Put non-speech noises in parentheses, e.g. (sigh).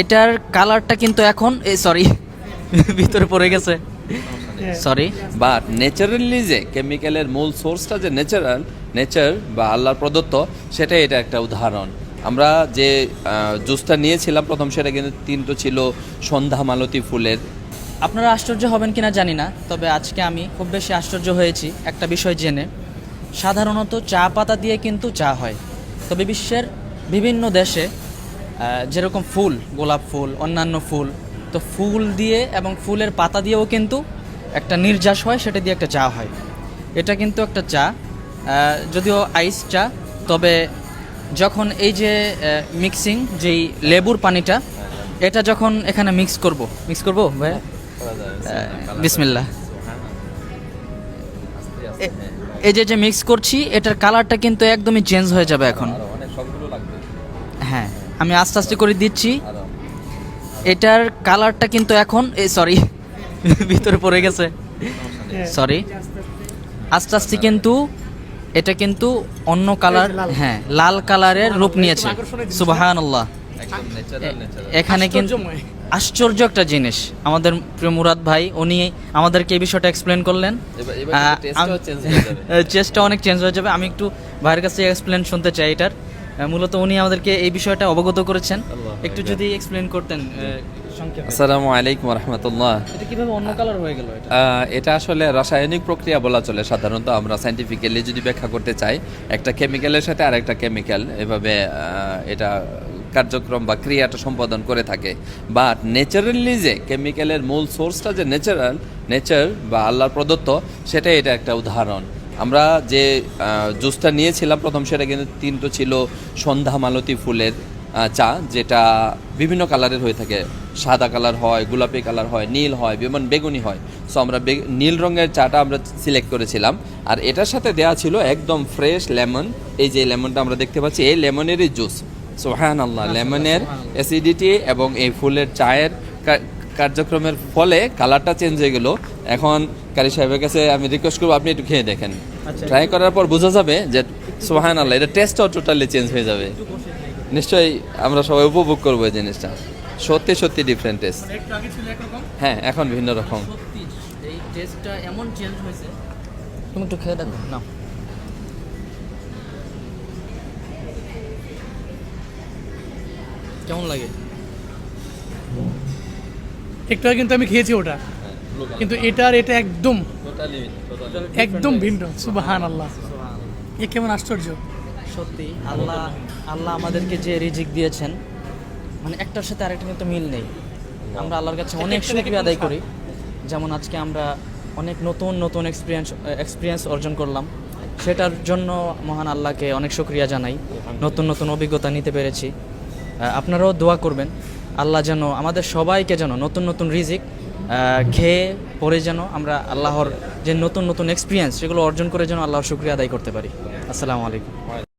এটার কালারটা কিন্তু এখন, এই সরি ভিতরে পড়ে গেছে। সরি বাট ন্যাচারালি যে কেমিক্যালের মূল সোর্সটা যে ন্যাচারাল নেচার বা আল্লাহর প্রদত্ত, সেটাই এটা একটা উদাহরণ। আমরা যে জুসটা নিয়েছিলাম প্রথম, সেটা কিন্তু তিনটো ছিল সন্ধ্যা মালতী ফুলের। আপনারা আশ্চর্য হবেন কিনা জানি না, তবে আজকে আমি খুব বেশি আশ্চর্য হয়েছি একটা বিষয় জেনে। সাধারণত চা পাতা দিয়ে কিন্তু চা হয়। তবে বিশ্বের বিভিন্ন দেশে যেরকম ফুল, গোলাপ ফুল, অন্যান্য ফুল, তো ফুল দিয়ে এবং ফুলের পাতা দিয়েও কিন্তু একটা নির্যাস হয়, সেটা দিয়ে একটা চা হয়। এটা কিন্তু একটা চা যদিও আইস চা, তবে যখন এই যে মিক্সিং যেই লেবুর পানিটা, এটা যখন এখানে মিক্স করব মিক্স করব ভাই বিসমিল্লাহ। এ- এই যে যে মিক্স করছি, এটার কালারটা কিন্তু একদমই চেঞ্জ হয়ে যাবে এখন। আমি আস্তে আস্তে করে দিচ্ছি। এটার কালারটা কিন্তু এখন এই সরি ভিতরে পড়ে গেছে। সরি আস্তে আস্তে কিন্তু এটা কিন্তু অন্য কালার হ্যাঁ লাল কালারের রূপ নিয়েছে। সুবাহান আল্লাহ একদম ন্যাচারাল ন্যাচারাল এখানে কিন্তু আশ্চর্য একটা জিনিস। আমাদের প্রিয় মুরাদ ভাই উনি আমাদেরকে এই বিষয়টা এক্সপ্লেন করলেন। হয়ে (laughs) চেষ্টা অনেক চেঞ্জ হয়ে যাবে। আমি একটু ভাইয়ের কাছে এক্সপ্লেন শুনতে চাই এটার। মূলত উনি আমাদেরকে এই বিষয়টা অবগত করেছেন। একটু যদি এক্সপ্লেন করতেন আসসালামু আলাইকুম রহমতুল্লাহ। এটা কীভাবে অন্য কালার হয়ে গেল এটা? এটা আসলে রাসায়নিক প্রক্রিয়া বলা চলে সাধারণত। আমরা সাইন্টিফিক্যালি যদি ব্যাখ্যা করতে চাই একটা কেমিক্যালের সাথে আরেকটা কেমিক্যাল এভাবে এটা কার্যক্রম বা ক্রিয়াটা সম্পাদন করে থাকে। বাট ন্যাচারালি যে কেমিক্যালের মূল সোর্সটা যে ন্যাচারাল নেচার বা আল্লাহর প্রদত্ত সেটাই এটা একটা উদাহরণ। আমরা যে জুসটা নিয়েছিলাম প্রথম সেটা কিন্তু তিনটো ছিল সন্ধ্যা মালতী ফুলের চা যেটা বিভিন্ন কালারের হয়ে থাকে। সাদা কালার হয় গোলাপি কালার হয় নীল হয় যেমন বেগুনি হয়। সো আমরা নীল রঙের চাটা আমরা সিলেক্ট করেছিলাম। আর এটার সাথে দেওয়া ছিল একদম ফ্রেশ লেমন এই যে লেমনটা আমরা দেখতে পাচ্ছি এই লেমনেরই জুস। সোহান আল্লাহ লেমনের অ্যাসিডিটি এবং এই ফুলের চায়ের কার্যক্রমের ফলে কালারটা চেঞ্জ হয়ে গেল। এখন কারি সাহেবের কাছে আমি রিকোয়েস্ট করব আপনি একটু খেয়ে দেখেন। আচ্ছা। ট্রাই করার পর বোঝা যাবে যে সোহান আল্লাহ এটা টেস্টটাও টোটালি চেঞ্জ হয়ে যাবে। নিশ্চয়ই আমরা সবাই উপভোগ করব এই জিনিসটা। সত্যি সত্যি ডিফারেন্ট টেস্ট হ্যাঁ এখন ভিন্ন রকম। এই টেস্টটা এমন চেঞ্জ হয়েছে। তুমি একটু খেয়ে দেখো না কেমন লাগে? একটু আগে কিন্তু আমি খেয়েছি ওটা। কিন্তু এটার এটা একদম একদম ভিন্ন সুবাহান আল্লাহ এ কেমন আশ্চর্য। সত্যি আল্লাহ আল্লাহ আমাদেরকে যে রিজিক দিয়েছেন মানে একটার সাথে আরেকটা কিন্তু মিল নেই। আমরা আল্লাহর কাছে অনেক থেকে আদায় করি। যেমন আজকে আমরা অনেক নতুন নতুন এক্সপিরিয়েন্স এক্সপিরিয়েন্স অর্জন করলাম। সেটার জন্য মহান আল্লাহকে অনেক শুক্রিয়া জানাই। নতুন নতুন অভিজ্ঞতা নিতে পেরেছি। আপনারাও দোয়া করবেন। আল্লাহ যেন আমাদের সবাইকে যেন নতুন নতুন রিজিক খেয়ে পরে যেন আমরা আল্লাহর যে নতুন নতুন এক্সপিরিয়েন্স সেগুলো অর্জন করে যেন আল্লাহর শুক্রিয়া আদায় করতে পারি। আসসালামু আলাইকুম।